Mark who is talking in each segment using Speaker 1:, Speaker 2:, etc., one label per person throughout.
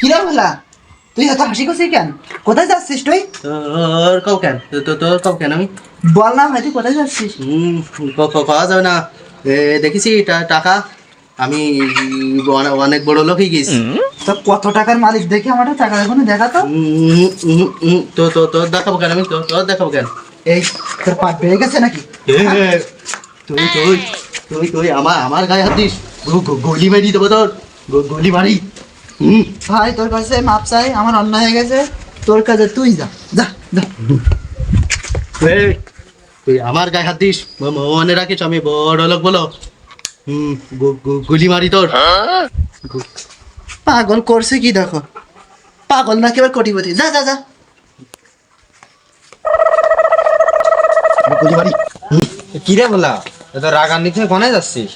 Speaker 1: কিরা বলা তুই এত হাসি করছিস কেন? কোথায় যাচ্ছিস তুই?
Speaker 2: তোর কও কেন? তো- তো- তোর কও কেন আমি?
Speaker 1: বল না ভাই তুই কোথায় যাচ্ছিস?
Speaker 2: হুম, ক- ক- পাওয়া যাবে না। দেখেছি টাকা। আমি অনেক বড় লোক হয়ে গেছি
Speaker 1: তো কত টাকার মালিক? দেখি আমার টাকা দেখুন দেখা তো।
Speaker 2: তো তো তোর দেখাবো কেন আমি? তো- তোর দেখাবো কেন?
Speaker 1: এই তোর পাট বেড়ে গেছে নাকি?
Speaker 2: এ, তুই তুই তুই তুই আমার আমার গায়ে হাত দিস। গুলি মারি দেবো তোর। গু- গুলি মারি। হুম।
Speaker 1: ভাই তোর কাছে মাপ চাই আমার অন্যায় হয়ে গেছে। তোর কাছে তুই যা যা যা।
Speaker 2: তুই আমার গায়ে হাত দিস। মনে রাখিস আমি বড় লোক বলো। হুম গুলি মারি তোর।
Speaker 1: পাগল করছে কি দেখো? পাগল না কেবল কোটিপতি? যা যা যা।
Speaker 2: গুলি মারি।
Speaker 3: কি রে বলা? এত রাগান্বিত হয়ে কোনে যাচ্ছিস?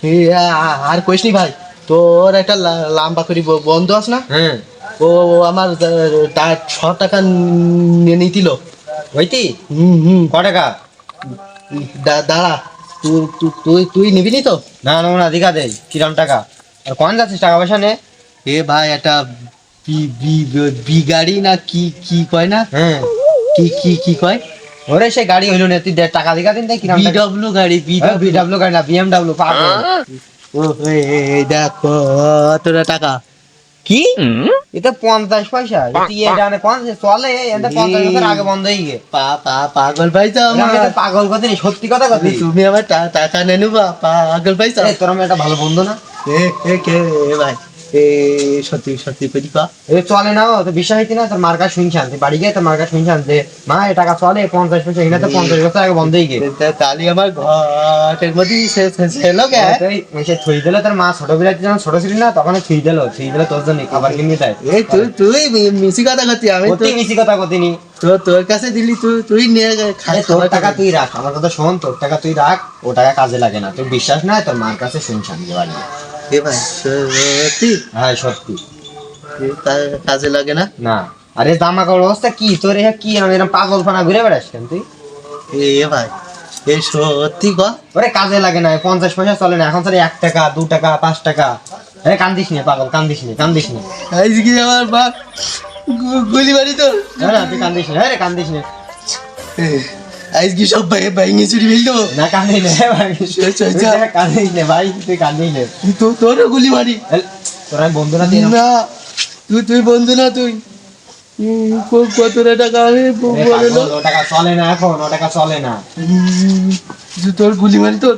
Speaker 2: আর কইস নি ভাই তোর একটা লাম্বা করি বন্ধু আস না?
Speaker 3: হ্যাঁ।
Speaker 2: ও আমার ছ টাকা নিয়ে নিতিল।
Speaker 3: ওইটি?
Speaker 2: হুম হুম।
Speaker 3: ক টাকা?
Speaker 2: দা- দাঁড়া তুই তুই- নিবি নি তো?
Speaker 3: না না না দিঘা দেই কিরাম টাকা? আর কোন যাচ্ছিস টাকা পয়সা নে
Speaker 2: এ ভাই একটা বিগাড়ি না কি কি কয় না?
Speaker 3: হ্যাঁ।
Speaker 2: কি কি কি কয়?
Speaker 3: ওরে সেই গাড়ি হইল না তুই দেড় টাকা দিঘা দিন কিরাম টাকা
Speaker 2: বিডব্লিউ গাড়ি বিডব্লিউ
Speaker 3: বিডাব্লিউ গাড়ি না বিএমডাব্লিউ পাগল।
Speaker 2: এই দেখ কতটা টাকা।
Speaker 3: কি? এটা পঞ্চাশ পয়সা তুই এটা মানে কোন চলে এটা পঞ্চাশ বছর আগে বন্ধ হয়ে গিয়ে।
Speaker 2: পা পা পাগল পাইছো আমার।
Speaker 3: পাগল কথা সত্যি কথা কথা
Speaker 2: তুমি আমার টাকা নেনু বা পাগল পাইছো।
Speaker 3: তোর আমি একটা ভালো বন্ধু না?
Speaker 2: এ কে ভাই। সত্যি সত্যি
Speaker 3: এ চলে না তো বিশ্বাস হইতি না তোর মার্কা তুই বাড়ি গিয়ে তোর মার্কা মা এ টাকা চলে পঞ্চাশ পয়সা এখানে তো পঞ্চাশ বছর আগে বন্ধ হয়ে গিয়ে
Speaker 2: তালি আমার ঘরের মধ্যে ছেলো
Speaker 3: সে থুই দিলে তোর মা ছোট বিলাতি যখন ছোট ছিল না তখন থুই দিল থুই দিলে তোর জন্য খাবার কিনে দেয়
Speaker 2: এই তুই তুই মিছি কথা করতি আমি তো
Speaker 3: সত্যি মিশি কথা কতিনি।
Speaker 2: তো তোর কাছে দিলি তুই তুই নিয়ে খাই
Speaker 3: তোর টাকা তুই রাখ আমার কথা শোন তোর টাকা তুই রাখ ও টাকা কাজে লাগে না তোর বিশ্বাস না তোর মার কাছে শুনছান যে বাড়ি।
Speaker 2: এ ভাই সত্যি?
Speaker 3: হ্যাঁ সত্যি।
Speaker 2: কাজে লাগে না?
Speaker 3: না। আরে জামা কাপড় অবস্থা কি? তোর এ কি আমি এরকম পাগল ফানা ঘুরে বেড়াস কেন তুই?
Speaker 2: এ ভাই এ সত্যি ক?
Speaker 3: ওরে কাজে লাগে না পঞ্চাশ পয়সা চলে না এখন চলে এক টাকা দু টাকা পাঁচ টাকা। আরে কান্দিস নে পাগল কান্দিস নে কান্দিস নে।
Speaker 2: আজকে আমার বাপ? গুলি মারি তো।
Speaker 3: না তুই কান্দিস নে। আরে কান্দিস নে।
Speaker 2: আজকে সব ভাই ভাইঙে চুরি ফেলতো
Speaker 3: না কান্দিস নে ভাই।
Speaker 2: আচ্ছা, আচ্ছা।
Speaker 3: কান্দিস নে ভাই তুই কান্দিস নে।
Speaker 2: তো তোরও গুলি
Speaker 3: তোর আমি বন্ধু না তুই
Speaker 2: না তুই তুই বন্ধু না তুই। ক- কতটা টাকা আমি
Speaker 3: টাকা চলে না এখন ও টাকা চলে না।
Speaker 2: তোর গুলি মারি তোর।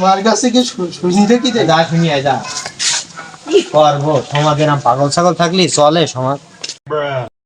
Speaker 2: মার কাছে কি শুনি দেখি দে
Speaker 3: যা শুনি আয়, যা। কি করব না পাগল ছাগল থাকলে চলে সমাজ।